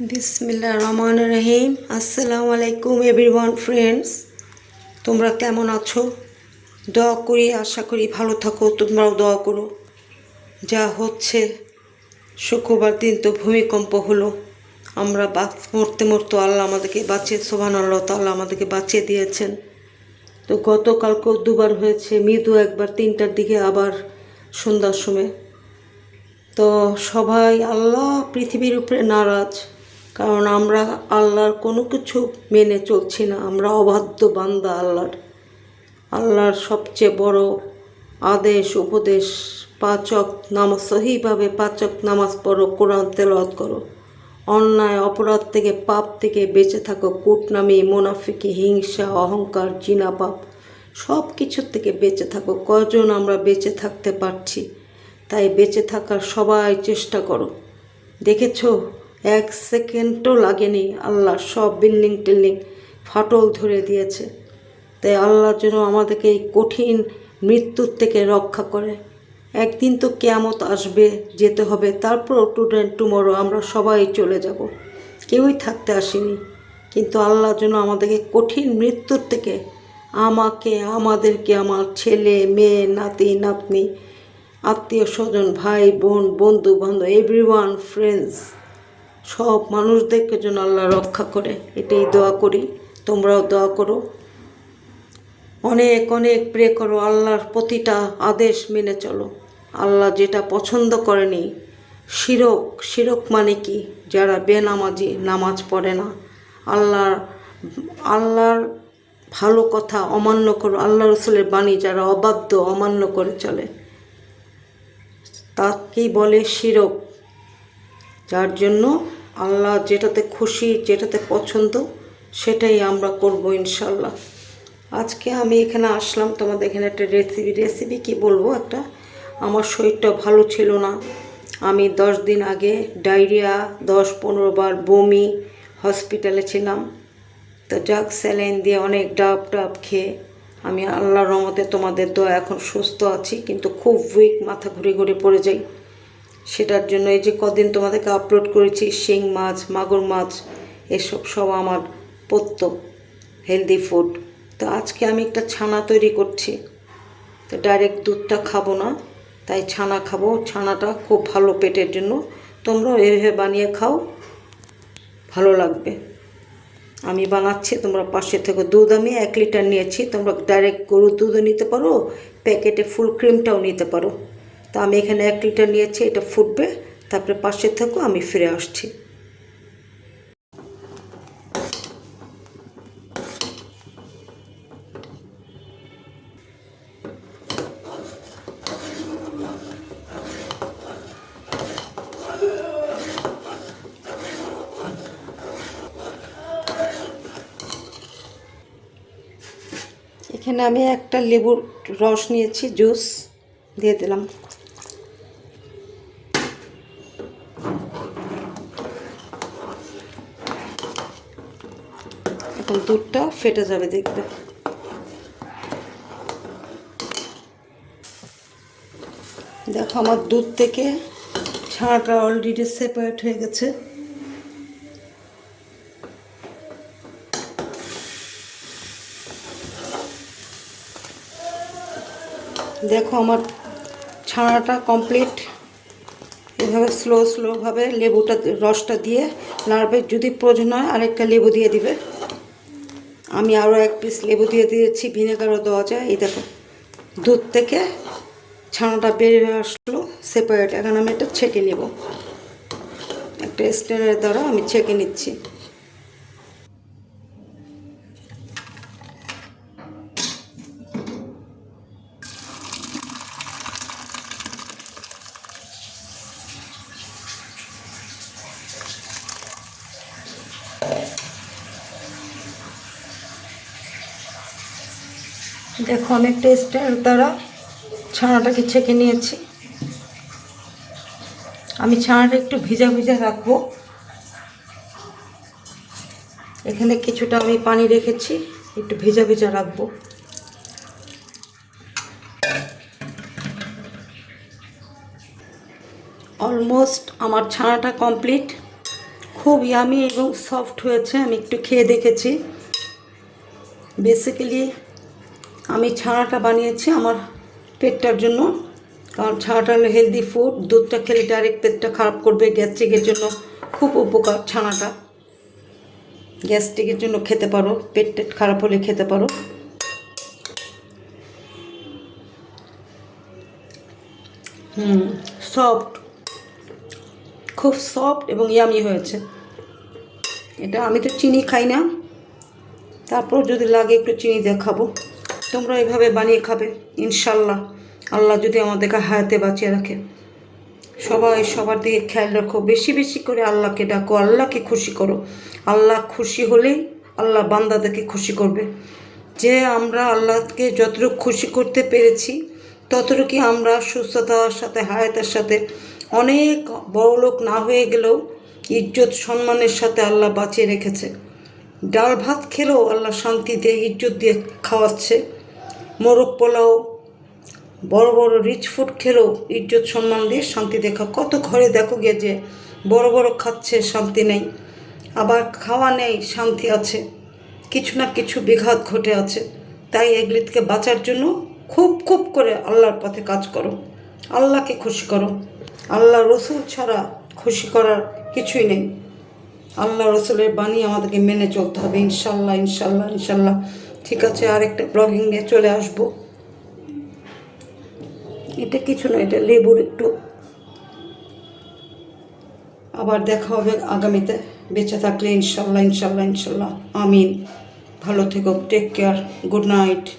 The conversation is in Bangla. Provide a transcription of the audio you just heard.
বিসমিল্লা রহমান রহিম। আসসালামু আলাইকুম এভরিওয়ান ফ্রেন্ডস, তোমরা কেমন আছো? দোয়া করি, আশা করি ভালো থাকো, তোমরাও দোয়া করো। যা হচ্ছে, শুক্রবার দিন তো ভূমিকম্প হলো। আমরা বাঁচ মরতে মরতে আল্লাহ আমাদেরকে বাঁচিয়ে সোহান আল্লাহ তাল্লাহ আমাদেরকে বাঁচিয়ে দিয়েছেন। তো গতকালকেও দুবার হয়েছে, মৃদু একবার, তিনটার দিকে আবার সন্ধ্যার সময়। তো সবাই আল্লাহ পৃথিবীর উপরে নারাজ। কারণ আমরা আল্লাহর কোনো কিছু মেনে চলছি না। আমরা অবাধ্য বান্দা আল্লাহর। আল্লাহর সবচেয়ে বড় আদেশ, উপদেশ, পাচক নামাজ, সহিভাবে পাচক নামাজ পড়ো, কোরআন তেলাওয়াত করো। অন্যায়, অপরাধ থেকে, পাপ থেকে বেঁচে থাকো। কূটনামি, মোনাফিকি, হিংসা, অহংকার, জিনা, পাপ সব কিছুর থেকে বেঁচে থাকো। কজন আমরা বেঁচে থাকতে পারছি? তাই বেঁচে থাকার সবাই চেষ্টা করো। দেখেছ? এক সেকেন্ডও লাগেনি। আল্লাহ সব বিল্ডিং টিল্ডিং ফাটল ধরে দিয়েছে। তাই আল্লাহর জন্য আমাদেরকে এই কঠিন মৃত্যুর থেকে রক্ষা করে। একদিন তো কেয়ামত আসবে, যেতে হবে। তারপর টুডেন্ট টুমোরো আমরা সবাই চলে যাব। কেউই থাকতে আসেনি। কিন্তু আল্লাহর জন্য আমাদেরকে কঠিন মৃত্যুর থেকে আমাকে, আমাদেরকে, আমার ছেলে, মেয়ে, নাতি, নাতনি, আত্মীয় স্বজন, ভাই, বোন বন্ধু বান্ধব এভরিওয়ান ফ্রেন্ডস সব মানুষদেরকে যেন আল্লাহ রক্ষা করে, এটাই দোয়া করি। তোমরাও দোয়া করো। অনেক অনেক প্রে করো, আল্লাহর প্রতিটা আদেশ মেনে চলো। আল্লাহ যেটা পছন্দ করেনি, শিরক শিরক মানে কি? যারা বেনামাজি, নামাজ পড়ে না। আল্লাহর আল্লাহর ভালো কথা অমান্য করো। আল্লাহ রসুলের বাণী, যারা অবাধ্য, অমান্য করে চলে। তাকেই বলে শিরক। যার জন্য আল্লাহ যেটাতে খুশি, যেটাতে পছন্দ, সেটাই আমরা করব ইনশাল্লাহ। আজকে আমি এখানে আসলাম, তোমাদের এখানে একটা রেসিপি রেসিপি কি বলব একটা? আমার শরীরটা ভালো ছিল না। আমি দশ দিন আগে ডায়রিয়া, দশ পনেরো বার বমি হসপিটালে ছিলাম। তো যাক স্যালাইন দিয়ে অনেক ডাব ডাব খেয়ে আমি আল্লাহর রহমতে তোমাদের দোয়া এখন সুস্থ আছি, কিন্তু খুব উইক মাথা ঘুরে ঘুরে পড়ে যাই। সেটার জন্য এই যে কদিন তোমাদেরকে আপলোড করেছি, শিং মাছ, মাগুর মাছ, এসব সব আমার পত্য হেলদি ফুড তো আজকে আমি একটা ছানা তৈরি করছি। তো ডাইরেক্ট দুধটা খাব না, তাই ছানা খাব। ছানাটা খুব ভালো পেটের জন্য। তোমরাও এভাবে বানিয়ে খাও, ভালো লাগবে। আমি বানাচ্ছি, তোমরা পাশে থেকে দুধ আমি এক লিটার নিয়েছি। তোমরা ডাইরেক্ট গরুর দুধও নিতে পারো, প্যাকেটে ফুল ক্রিমটাও নিতে পারো। তা আমি এখানে এক লিটার নিয়েছি, এটা ফুটবে। তারপরে পাশে থেকো, আমি ফিরে আসছি। এখানে আমি একটা লেবুর রস নিয়েছি, জুস দিয়ে দিলাম। দুধটা ফেটে যাবে দেখবে দেখো আমার দুধ থেকে ছানাটা অলরেডি সেপারেট হয়ে গেছে। দেখো আমার ছানাটা কমপ্লিট এভাবে স্লো স্লোভাবে লেবুটা, রসটা দিয়ে নাড়বে। যদি প্রয়োজন হয় আরেকটা লেবু দিয়ে দিবে। আমি আরও এক পিস লেবু দিয়ে দিয়েছি ভিনেগারও দেওয়া যায়। এই দেখো, দুধ থেকে ছানাটা বেরিয়ে আসলো সেপারেট এখন আমি এটা ছেঁকে নেব। একটা স্টেনের দ্বারা আমি ছেঁকে নিচ্ছি। দেখো একটা স্ট্যান্ড দ্বারা ছানাটাকে ছেঁকে নিয়েছি। আমি ছানাটা একটু ভিজা ভিজা রাখব। এখানে কিছুটা আমি পানি রেখেছি, একটু ভেজা ভেজা রাখব। অলমোস্ট আমার ছানাটা কমপ্লিট খুব ইয়ামি এবং সফট হয়েছে, আমি একটু খেয়ে দেখেছি। বেসিক্যালি আমি ছানাটা বানিয়েছি আমার পেটটার জন্য। কারণ ছানাটা হলো হেলদি ফুড দুধটা খেলে ডাইরেক্ট পেটটা খারাপ করবে গ্যাস্ট্রিকের জন্য খুব উপকার ছানাটা। গ্যাস্ট্রিকের জন্য খেতে পারো, পেট টেট খারাপ হলে খেতে পারো। হুম সফট খুব সফট এবং ইয়ামি হয়েছে। এটা আমি তো চিনি খাই না। তারপর যদি লাগে একটু চিনি দিয়ে খাব। তোমরা এভাবে বানিয়ে খাবে। ইনশাল্লাহ। আল্লাহ যদি আমাদেরকে হায়াতে বাঁচিয়ে রাখে। সবাই সবার দিকে খেয়াল রাখো। বেশি বেশি করে আল্লাহকে ডাকো। আল্লাহকে খুশি করো। আল্লাহ খুশি হলেই আল্লাহ বান্দাদেরকে খুশি করবে। যে আমরা আল্লাহকে যতটুকু খুশি করতে পেরেছি, ততটুকুই আমরা সুস্থতার সাথে, হায়াতের সাথে অনেক বড়লোক না হয়ে গেলেও ইজ্জত, সম্মানের সাথে আল্লাহ বাঁচিয়ে রেখেছে। ডাল ভাত খেলেও আল্লাহ শান্তি দিয়ে, ইজ্জত দিয়ে খাওয়াচ্ছে। মোরগ পোলাও, বড় বড় রিচ ফুড খেলেও ইজ্জত সম্মান দিয়ে শান্তি দেখা কত ঘরে দেখো গিয়ে যে বড় বড় খাচ্ছে, শান্তি নেই। আবার খাওয়া নেই, শান্তি আছে। কিছু না কিছু বিঘাত ঘটে আছে। তাই এগুলি থেকে বাঁচার জন্য খুব খুব করে আল্লাহর পথে কাজ করো। আল্লাহকে খুশি করো। আল্লাহ রসুল ছাড়া খুশি করার কিছুই নেই। আল্লাহ রসুলের বাণী আমাদেরকে মেনে চলতে হবে। ইনশাল্লাহ ইনশাল্লাহ ইনশাল্লাহ। ঠিক আছে আর একটা ব্লগিং নিয়ে চলে আসব। এটা কিছু না, এটা লেবুর একটু। আবার দেখা হবে আগামীতে। বেঁচে থাকলে ইনশাল্লাহ ইনশাল্লাহ ইনশাল্লাহ। আমিন। ভালো থেকো টেক কেয়ার গুড নাইট